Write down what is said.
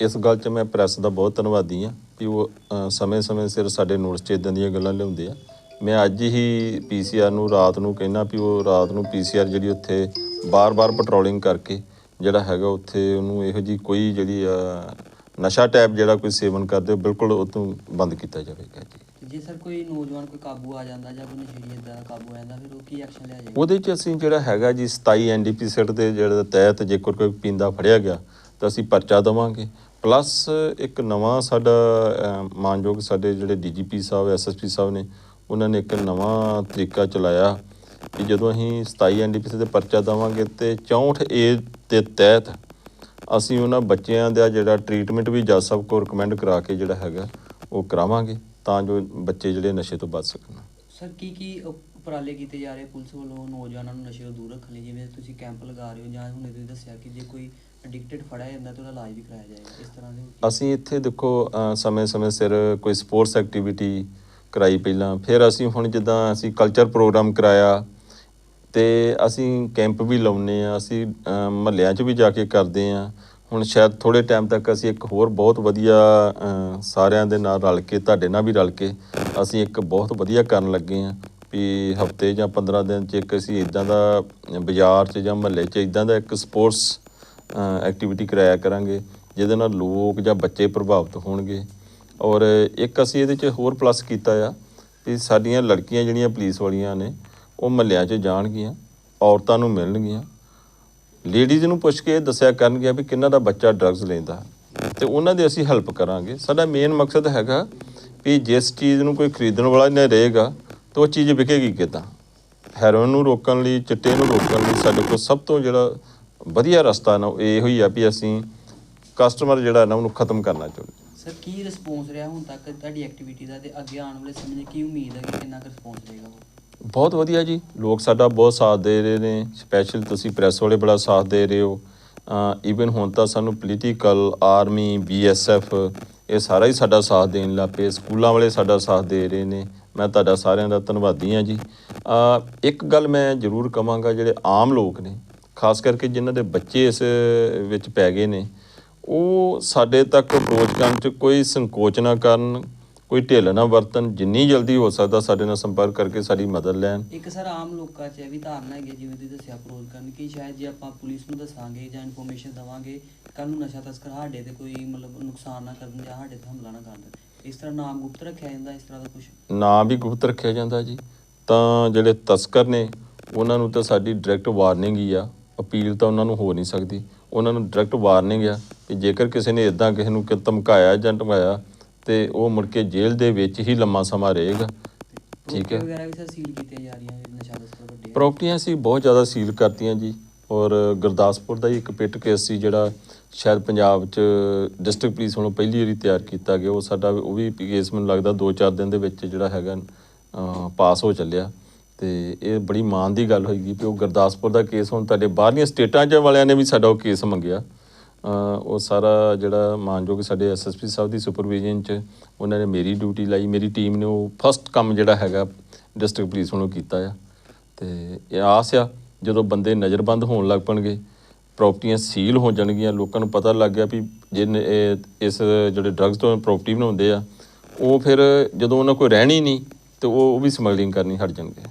ਇਸ ਗੱਲ 'ਚ ਮੈਂ ਪ੍ਰੈਸ ਦਾ ਬਹੁਤ ਧੰਨਵਾਦੀ ਆ ਕਿ ਉਹ ਸਮੇਂ-ਸਮੇਂ ਸਿਰ ਸਾਡੇ ਨੋਟਿਸ 'ਚ ਇਦਾਂ ਦੀਆਂ ਗੱਲਾਂ ਲਿਆਉਂਦੇ ਆ। ਮੈਂ ਅੱਜ ਹੀ ਪੀਸੀਆਰ ਨੂੰ ਰਾਤ ਨੂੰ ਕਹਿਣਾ ਵੀ ਉਹ ਰਾਤ ਨੂੰ ਪੀਸੀਆਰ ਜਿਹੜੀ ਉੱਥੇ ਬਾਰ-ਬਾਰ ਪੈਟਰੋਲਿੰਗ ਕਰਕੇ ਜਿਹੜਾ ਹੈਗਾ ਉੱਥੇ ਉਹਨੂੰ ਇਹੋ ਜੀ ਕੋਈ ਜਿਹੜੀ ਨਸ਼ਾ ਟੈਪ ਜਿਹੜਾ ਕੋਈ ਸੇਵਨ ਕਰਦੇ ਬਿਲਕੁਲ ਉਹ ਤੋਂ ਬੰਦ ਕੀਤਾ ਜਾਵੇਗਾ ਜੀ। ਜੇ ਸਰ ਕੋਈ ਨੌਜਵਾਨ ਕੋਈ ਕਾਬੂ ਆ ਜਾਂਦਾ ਜਾਂ ਕੋਈ ਨਸ਼ੇੜੀ ਇਦਾਂ ਦਾ ਕਾਬੂ ਆ ਜਾਂਦਾ ਫਿਰ ਉਹ ਕੀ ਐਕਸ਼ਨ ਲਿਆ ਜਾਏਗਾ ਉਹਦੇ 'ਚ ਅਸੀਂ ਜਿਹੜਾ ਹੈਗਾ ਜੀ 27 ਐਨਡੀਪੀ ਸੈਟ ਦੇ ਜਿਹੜੇ ਤਹਿਤ ਜੇਕਰ ਕੋਈ ਪੀਂਦਾ ਫੜਿਆ ਗਿਆ ਤਾਂ ਅਸੀਂ ਪਰਚਾ ਦੇਵਾਂਗੇ। ਪਲੱਸ ਇੱਕ ਨਵਾਂ ਸਾਡਾ ਮਾਨਯੋਗ ਸਾਡੇ ਜਿਹੜੇ ਡੀਜੀਪੀ ਸਾਹਿਬ ਐਸਐਸਪੀ ਸਾਹਿਬ ਨੇ, ਉਹਨਾਂ ਨੇ ਇੱਕ ਨਵਾਂ ਤਰੀਕਾ ਚਲਾਇਆ ਕਿ ਜਦੋਂ ਅਸੀਂ 27 ਐਨਡੀਪੀ 'ਤੇ ਪਰਚਾ ਦੇਵਾਂਗੇ ਤੇ 64 ਏ ਦੇ ਤਹਿਤ ਅਸੀਂ ਉਹਨਾਂ ਬੱਚਿਆਂ ਦਾ ਜਿਹੜਾ ਟ੍ਰੀਟਮੈਂਟ ਵੀ ਜੱਜ ਸਾਹਿਬ ਕੋ ਰეკਮੈਂਡ ਕਰਾ ਕੇ ਜਿਹੜਾ ਹੈਗਾ, ਉਹ ਕਰਾਵਾਂਗੇ ਤਾਂ ਜੋ ਬੱਚੇ ਜਿਹੜੇ ਨਸ਼ੇ ਤੋਂ ਬਚ ਸਕਣ। ਸਰ ਕੀ ਕੀ ਉਪਰਾਲੇ ਕੀਤੇ ਜਾ ਰਹੇ ਪੁਲਿਸ ਵੱਲੋਂ ਨੌਜਵਾਨਾਂ ਨੂੰ ਨਸ਼ੇ ਤੋਂ ਦੂਰ ਰੱਖਣ ਲਈ, ਜਿਵੇਂ ਤੁਸੀਂ ਕੈਂਪ ਲਗਾ ਰਹੇ ਹੋ ਜਾਂ ਹੁਣੇ ਤੁਸੀਂ ਦੱਸਿਆ ਕਿ ਜੇ ਕੋਈ ਐਡਿਕਟਡ ਫੜਿਆ ਜਾਂਦਾ ਤਾਂ ਉਹਦਾ ਇਲਾਜ ਵੀ ਕਰਾਇਆ ਜਾਏਗਾ, ਇਸ ਤਰ੍ਹਾਂ ਦੇ ਅਸੀਂ ਇੱਥੇ ਦੇਖੋ ਸਮੇਂ-ਸਮੇਂ ਸਿਰ ਕੋਈ ਸਪੋਰਟਸ ਐਕਟੀਵਿਟੀ ਕਰਾਈ ਪਹਿਲਾਂ, ਫਿਰ ਅਸੀਂ ਹੁਣ ਜਿੱਦਾਂ ਅਸੀਂ ਕਲਚਰ ਪ੍ਰੋਗਰਾਮ ਕਰਾਇਆ ਤੇ ਅਸੀਂ ਕੈਂਪ ਵੀ ਲਾਉਨੇ ਆ ਅਸੀਂ ਮਹੱਲਿਆਂ 'ਚ ਵੀ ਜਾ ਕੇ ਕਰਦੇ ਆ ਹੁਣ ਸ਼ਾਇਦ ਥੋੜੇ ਟਾਈਮ ਤੱਕ ਅਸੀਂ ਇੱਕ ਹੋਰ ਬਹੁਤ ਵਧੀਆ ਸਾਰਿਆਂ ਦੇ ਨਾਲ ਰਲ ਕੇ, ਤੁਹਾਡੇ ਨਾਲ ਵੀ ਰਲ ਕੇ ਅਸੀਂ ਇੱਕ ਬਹੁਤ ਵਧੀਆ ਕਰਨ ਲੱਗੇ ਆ ਵੀ ਹਫ਼ਤੇ ਜਾਂ 15 ਦਿਨ 'ਚ ਇੱਕ ਅਸੀਂ ਇਦਾਂ ਦਾ ਬਾਜ਼ਾਰ 'ਚ ਜਾਂ ਮਹੱਲੇ 'ਚ ਇਦਾਂ ਦਾ ਇੱਕ ਸਪੋਰਟਸ ਐਕਟੀਵਿਟੀ ਕਰਾਇਆ ਕਰਾਂਗੇ, ਜਿਹਦੇ ਨਾਲ ਲੋਕ ਜਾਂ ਬੱਚੇ ਪ੍ਰਭਾਵਿਤ ਹੋਣਗੇ। ਔਰ ਇੱਕ ਅਸੀਂ ਇਹਦੇ 'ਚ ਹੋਰ ਪਲੱਸ ਕੀਤਾ ਆ ਵੀ ਸਾਡੀਆਂ ਲੜਕੀਆਂ ਜਿਹੜੀਆਂ ਪੁਲਿਸ ਵਾਲੀਆਂ ਨੇ, ਉਹ ਮਹੱਲਿਆਂ 'ਚ ਜਾਣਗੀਆਂ, ਔਰਤਾਂ ਨੂੰ ਮਿਲਣਗੀਆਂ। ਲੇਡੀਜ਼ ਨੂੰ ਪੁੱਛ ਕੇ ਦੱਸਿਆ ਕਰਨਗੀਆਂ ਵੀ ਕਿੰਨਾ ਦਾ ਬੱਚਾ ਡਰੱਗਸ ਲੈਂਦਾ। ਤੇ ਉਹਨਾਂ ਦੀ ਅਸੀਂ ਹੈਲਪ ਕਰਾਂਗੇ। ਸਾਡਾ ਮੇਨ ਮਕਸਦ ਹੈਗਾ ਵੀ ਜਿਸ ਚੀਜ਼ ਨੂੰ ਕੋਈ ਖਰੀਦਣ ਵਾਲਾ ਨਹੀਂ ਰਹੇਗਾ ਤਾਂ ਉਹ ਚੀਜ਼ ਵਿਕੇਗੀ ਕਿੱਦਾਂ? ਹੈਰੋਇਨ ਨੂੰ ਰੋਕਣ ਲਈ ਚਿੱਟੇ ਨੂੰ ਰੋਕਣ ਲਈ ਸਾਡੇ ਕੋਲ ਸਭ ਤੋਂ ਜਿਹੜਾ ਵਧੀਆ ਰਸਤਾ ਨਾ ਉਹ ਇਹੋ ਹੀ ਆ ਵੀ ਅਸੀਂ ਕਸਟਮਰ ਜਿਹੜਾ ਨਾ ਉਹਨੂੰ ਖਤਮ ਕਰਨਾ ਚਾਹੁੰਦੇ ਸਰ ਕੀ ਰਿਸਪੌਂਸ ਰਿਹਾ ਹੁਣ ਤੱਕ ਤੁਹਾਡੀ ਐਕਟੀਵਿਟੀ ਦਾ ਤੇ ਅੱਗੇ ਆਉਣ ਵਾਲੇ ਸਮੇਂ 'ਚ ਕੀ ਉਮੀਦ ਹੈ ਕਿ ਕਿੰਨਾ ਕੁ ਰਿਸਪੌਂਸ ਰਹੇਗਾ ਉਹ? ਬਹੁਤ ਵਧੀਆ ਜੀ। ਲੋਕ ਸਾਡਾ ਬਹੁਤ ਸਾਥ ਦੇ ਰਹੇ ਨੇ ਸਪੈਸ਼ਲ ਤੁਸੀਂ ਪ੍ਰੈਸ ਵਾਲੇ ਬੜਾ ਸਾਥ ਦੇ ਰਹੇ ਹੋ। ਈਵਨ ਹੁਣ ਤਾਂ ਸਾਨੂੰ ਪੋਲੀਟੀਕਲ ਆਰਮੀ ਬੀਐਸਐਫ ਇਹ ਸਾਰਾ ਹੀ ਸਾਡਾ ਸਾਥ ਦੇਣ ਲੱਗ ਪਏ ਸਕੂਲਾਂ ਵਾਲੇ ਸਾਡਾ ਸਾਥ ਦੇ ਰਹੇ ਨੇ। ਮੈਂ ਤੁਹਾਡਾ ਸਾਰਿਆਂ ਦਾ ਧੰਨਵਾਦੀ ਹਾਂ ਜੀ। ਇੱਕ ਗੱਲ ਮੈਂ ਜ਼ਰੂਰ ਕਵਾਂਗਾ ਜਿਹੜੇ ਆਮ ਲੋਕ ਨੇ, ਖਾਸ ਕਰਕੇ ਜਿਨ੍ਹਾਂ ਦੇ ਬੱਚੇ ਇਸ ਵਿੱਚ ਪੈ ਗਏ ਨੇ, ਉਹ ਸਾਡੇ ਤੱਕ ਅਪਰੋਚ ਕਰਨ 'ਚ ਕੋਈ ਸੰਕੋਚ ਨਾ ਕਰਨ, ਕੋਈ ਢਿੱਲ ਨਾ ਵਰਤਨ ਜਿੰਨੀ ਜਲਦੀ ਹੋ ਸਕਦਾ ਸਾਡੇ ਨਾਲ ਸੰਪਰਕ ਕਰਕੇ ਸਾਡੀ ਮਦਦ ਲੈਣ। ਇੱਕ ਸਰ, ਆਮ ਲੋਕਾਂ 'ਚ ਇਹ ਵੀ ਧਾਰਨਾ ਹੈਗੀ ਜਿਵੇਂ ਤੁਸੀਂ ਦੱਸਿਆ ਅਪਰੋਚ ਕਰਨ ਕਿ ਸ਼ਾਇਦ ਜੇ ਆਪਾਂ ਪੁਲਿਸ ਨੂੰ ਦੱਸਾਂਗੇ ਜਾਂ ਇਨਫੋਰਮੇਸ਼ਨ ਦਵਾਂਗੇ ਕੱਲ ਨੂੰ ਨਸ਼ਾ ਤਸਕਰ ਸਾਡੇ ਤੇ ਕੋਈ ਮਤਲਬ ਨੁਕਸਾਨ ਨਾ ਕਰਨ ਜਾਂ ਸਾਡੇ ਤੇ ਹਮਲਾ ਨਾ ਕਰਨ। ਇਸ ਤਰ੍ਹਾਂ ਨਾਮ ਗੁਪਤ ਰੱਖਿਆ ਜਾਂਦਾ ਇਸ ਤਰ੍ਹਾਂ ਦਾ ਕੁਝ ਨਾਂ ਵੀ ਗੁਪਤ ਰੱਖਿਆ ਜਾਂਦਾ ਜੀ। ਤਾਂ ਜਿਹੜੇ ਤਸਕਰ ਨੇ ਉਹਨਾਂ ਨੂੰ ਤਾਂ ਸਾਡੀ ਡਾਇਰੈਕਟ ਵਾਰਨਿੰਗ ਹੀ ਆ। ਅਪੀਲ ਤਾਂ ਉਹਨਾਂ ਨੂੰ ਹੋ ਨਹੀਂ ਸਕਦੀ। ਉਹਨਾਂ ਨੂੰ ਡਾਇਰੈਕਟ ਵਾਰਨਿੰਗ ਆ ਕਿ ਜੇਕਰ ਕਿਸੇ ਨੇ ਇਦਾਂ ਕਿਸੇ ਨੂੰ ਕਿ ਧਮਕਾਇਆ ਜਾਂ ਧਮਕਾਇਆ ਤੇ ਉਹ ਮੁੜ ਕੇ ਜੇਲ੍ਹ ਦੇ ਵਿੱਚ ਹੀ ਲੰਮਾ ਸਮਾਂ ਰਹੇਗਾ। ਠੀਕ ਹੈ। ਵਗੈਰਾ ਵੀ ਸੀਲ ਕੀਤੀਆਂ ਜਾ ਰਹੀਆਂ ਨੇ ਨਸ਼ਾ ਤਸਕਰ ਵੱਡੇ ਪ੍ਰਾਪਰਟੀਆਂ ਸੀ ਬਹੁਤ ਜ਼ਿਆਦਾ ਸੀਲ ਕਰਤੀਆਂ ਜੀ। ਔਰ ਗੁਰਦਾਸਪੁਰ ਦਾ ਹੀ ਇੱਕ ਪਿੱਟ ਕੇਸ ਸੀ ਜਿਹੜਾ ਸ਼ਾਇਦ ਪੰਜਾਬ 'ਚ ਡਿਸਟ੍ਰਿਕਟ ਪੁਲਿਸ ਵੱਲੋਂ ਪਹਿਲੀ ਵਾਰੀ ਤਿਆਰ ਕੀਤਾ ਗਿਆ। ਉਹ ਸਾਡਾ ਉਹ ਵੀ ਕੇਸ ਮੈਨੂੰ ਲੱਗਦਾ 2-4 ਦਿਨ ਦੇ ਵਿੱਚ ਜਿਹੜਾ ਹੈਗਾ ਪਾਸ ਹੋ ਚੱਲਿਆ। ਤੇ ਇਹ ਬੜੀ ਮਾਣ ਦੀ ਗੱਲ ਹੋਈਗੀ ਕਿ ਉਹ ਗੁਰਦਾਸਪੁਰ ਦਾ ਕੇਸ ਹੁਣ ਤੁਹਾਡੇ ਬਾਹਰਲੀਆਂ ਸਟੇਟਾਂ 'ਚ ਵਾਲਿਆਂ ਨੇ ਵੀ ਸਾਡਾ ਉਹ ਕੇਸ ਮੰਗਿਆ। ਉਹ ਸਾਰਾ ਜਿਹੜਾ ਮਾਨਯੋਗ ਸਾਡੇ ਐਸਐਸਪੀ ਸਾਹਿਬ ਦੀ ਸੁਪਰਵਿਜ਼ਨ 'ਚ ਉਹਨਾਂ ਨੇ ਮੇਰੀ ਡਿਊਟੀ ਲਾਈ। ਮੇਰੀ ਟੀਮ ਨੇ ਉਹ ਫਸਟ ਕੰਮ ਜਿਹੜਾ ਹੈਗਾ ਡਿਸਟ੍ਰਿਕਟ ਪੁਲਿਸ ਵੱਲੋਂ ਕੀਤਾ ਆ। ਤੇ ਇਹ ਆਸ ਆ, ਜਦੋਂ ਬੰਦੇ ਨਜ਼ਰਬੰਦ ਹੋਣ ਲੱਗ ਪਣਗੇ ਪ੍ਰਾਪਰਟੀਆਂ ਸੀਲ ਹੋ ਜਾਣਗੀਆਂ, ਲੋਕਾਂ ਨੂੰ ਪਤਾ ਲੱਗ ਗਿਆ ਵੀ ਜਿਹਨੇ ਇਸ ਜਿਹੜੇ ਡਰੱਗਸ ਤੋਂ ਪ੍ਰਾਪਰਟੀ ਬਣਾਉਂਦੇ ਆ, ਉਹ ਫਿਰ ਜਦੋਂ ਉਹਨਾਂ ਕੋਈ ਰਹਿਣੀ ਨਹੀਂ, ਤੇ ਉਹ ਉਹ ਵੀ ਸਮਗਲਿੰਗ ਕਰਨੀ ਹਟ ਜਾਣਗੇ।